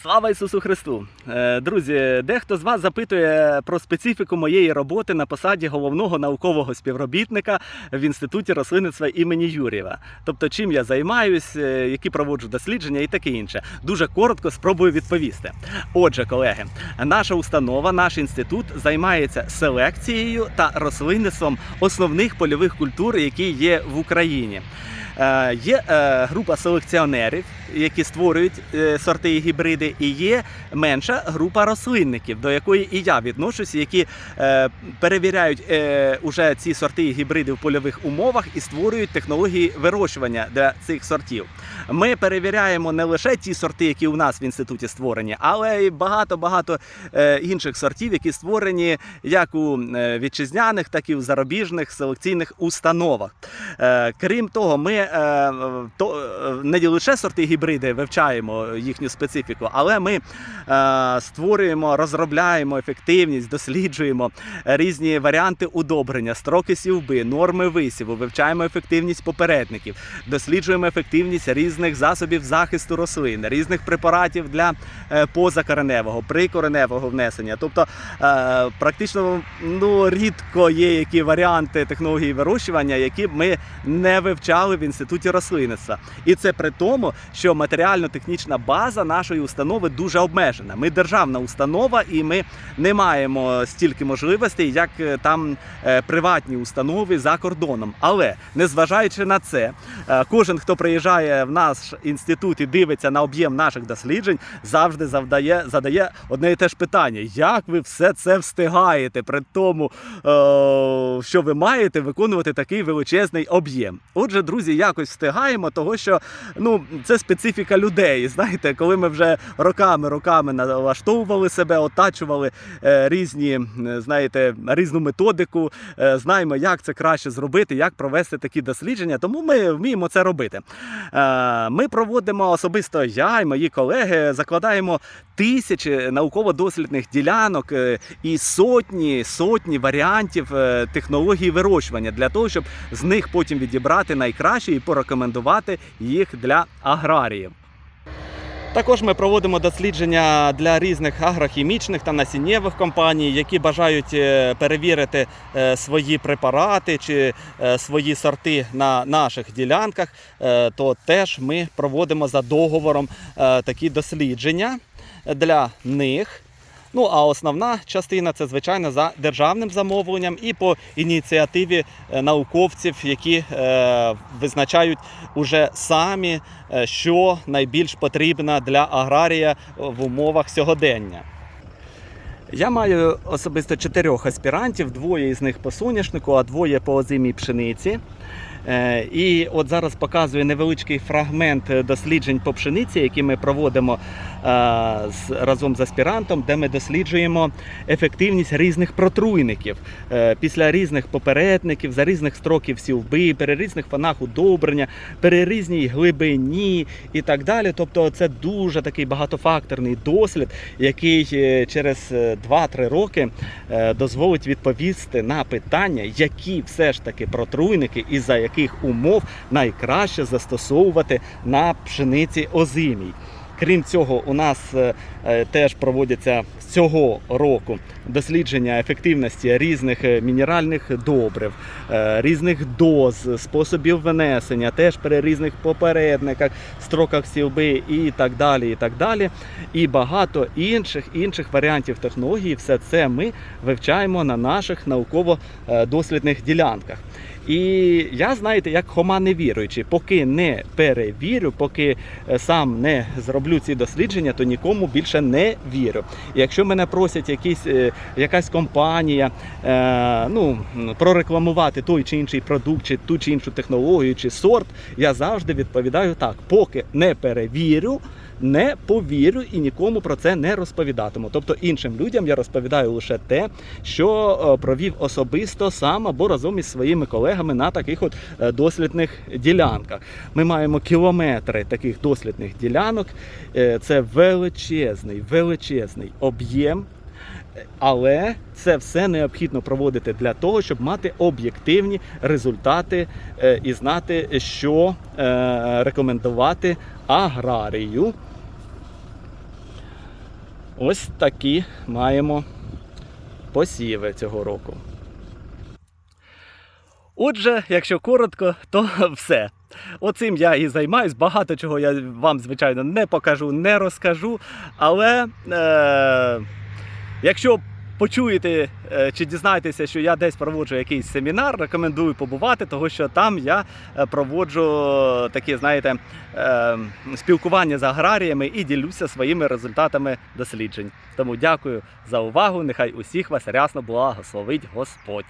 Слава Ісусу Христу! Е, Друзі, дехто з вас запитує про специфіку моєї роботи на посаді головного наукового співробітника в інституті рослинництва імені Юрєва. Тобто, чим я займаюсь, е, які проводжу дослідження і таке інше. Дуже коротко спробую відповісти. Отже, колеги, наша установа, наш інститут займається селекцією та рослинництвом основних польових культур, які є в Україні. Е, Є е, група селекціонерів, які створюють е, сорти і гібриди, і є менша група рослинників, до якої і я відношусь, які перевіряють уже ці сорти і гібриди в польових умовах і створюють технології вирощування для цих сортів. Ми перевіряємо не лише ті сорти, які у нас в інституті створені, але й багато-багато е, інших сортів, які створені як у е, вітчизняних, так і у зарубіжних селекційних установах. Е, Крім того, ми не лише сорти гібриди вивчаємо їхню специфіку, але ми створюємо, розробляємо ефективність, досліджуємо різні варіанти удобрення, строки сівби, норми висіву, вивчаємо ефективність попередників, досліджуємо ефективність різних засобів захисту рослин, різних препаратів для е, позакореневого, прикореневого внесення. Тобто е, практично ну, рідко є які варіанти технології вирощування, які ми не вивчали в інституті рослинництва. І це при тому, що матеріально-технічна база нашої установи дуже обмежена. Ми державна установа, і ми не маємо стільки можливостей, як е, там приватні установи за кордоном. Але незважаючи на це, кожен, хто приїжджає в наш інститут і дивиться на об'єм наших досліджень, завжди завдає задає одне і те ж питання: як ви все це встигаєте при тому, е, що ви маєте виконувати такий величезний об'єм? Отже, друзі, якось встигаємо, того що ну це специфіка людей. Знаєте, коли ми вже роками роками налаштовували себе, отачували е, різні, е, знаєте, різну методику, знаємо, як це краще зробити, як провести такі дослідження. Тому ми вміємо це робити. Е, Ми проводимо особисто я і мої колеги, закладаємо тисячі науково-дослідних ділянок е, і сотні сотні варіантів е, технологій вирощування для того, щоб з них потім відібрати найкраще і порекомендувати їх для аграріїв. Також ми проводимо дослідження для різних агрохімічних та насіннєвих компаній, які бажають е, перевірити е, свої препарати чи е, свої сорти на наших ділянках. То теж ми проводимо за договором такі дослідження для них. Ну а основна частина це звичайно за державним замовленням і по ініціативі е, науковців, які е, визначають уже самі, е, що найбільш потрібно для аграрія в умовах сьогодення. Я маю особисто чотирьох аспірантів, двоє із них по соняшнику, а двоє по озимій пшениці. Е, І от зараз показую невеличкий фрагмент досліджень по пшениці, які ми проводимо е, разом з аспірантом, де ми досліджуємо ефективність різних протруйників Е, після різних попередників, за різних строків сівби, при різних фанах удобрення, при різній глибині і так далі. Тобто, це дуже такий багатофакторний дослід, який через 2-3 роки е, дозволить відповісти на питання, які все ж таки протруйники і за яких умов найкраще застосовувати на пшениці озимій. Крім цього, у нас е, е, теж проводяться цього року дослідження ефективності різних е, мінеральних добрив, різних доз, способів внесення, теж при різних попередниках, строках сівби і так далі. І так далі. І багато інших інших варіантів технології. Все це ми вивчаємо на наших науково-дослідних ділянках. І я, знаєте, як хома не віруючий, поки не перевірю, поки е, сам не зроблю ці дослідження, то нікому більше не вірю. І якщо мене просять якісь, е, якась компанія е, ну, прорекламувати той чи інший продукт, чи ту чи іншу технологію, чи сорт, я завжди відповідаю так, поки не перевірю. Не повірю і нікому про це не розповідатиму. Тобто іншим людям я розповідаю лише те, що е, провів особисто сам або разом із своїми колегами на таких от е, дослідних ділянках. Ми маємо кілометри таких дослідних ділянок. Е, Це величезний, величезний об'єм. Але це все необхідно проводити для того, щоб мати об'єктивні результати е, і знати, що рекомендувати аграрію. ось такі маємо посіви цього року. Отже, якщо коротко, то все. Оцим я і займаюсь. Багато чого я вам, звичайно, не покажу, не розкажу. Але е, якщо почуєте е, чи дізнаєтеся, що я десь проводжу якийсь семінар, рекомендую побувати, тому що там я е, проводжу такі, знаєте, е, спілкування з аграріями і ділюся своїми результатами досліджень. Тому дякую за увагу. Нехай усіх вас рясно благословить Господь.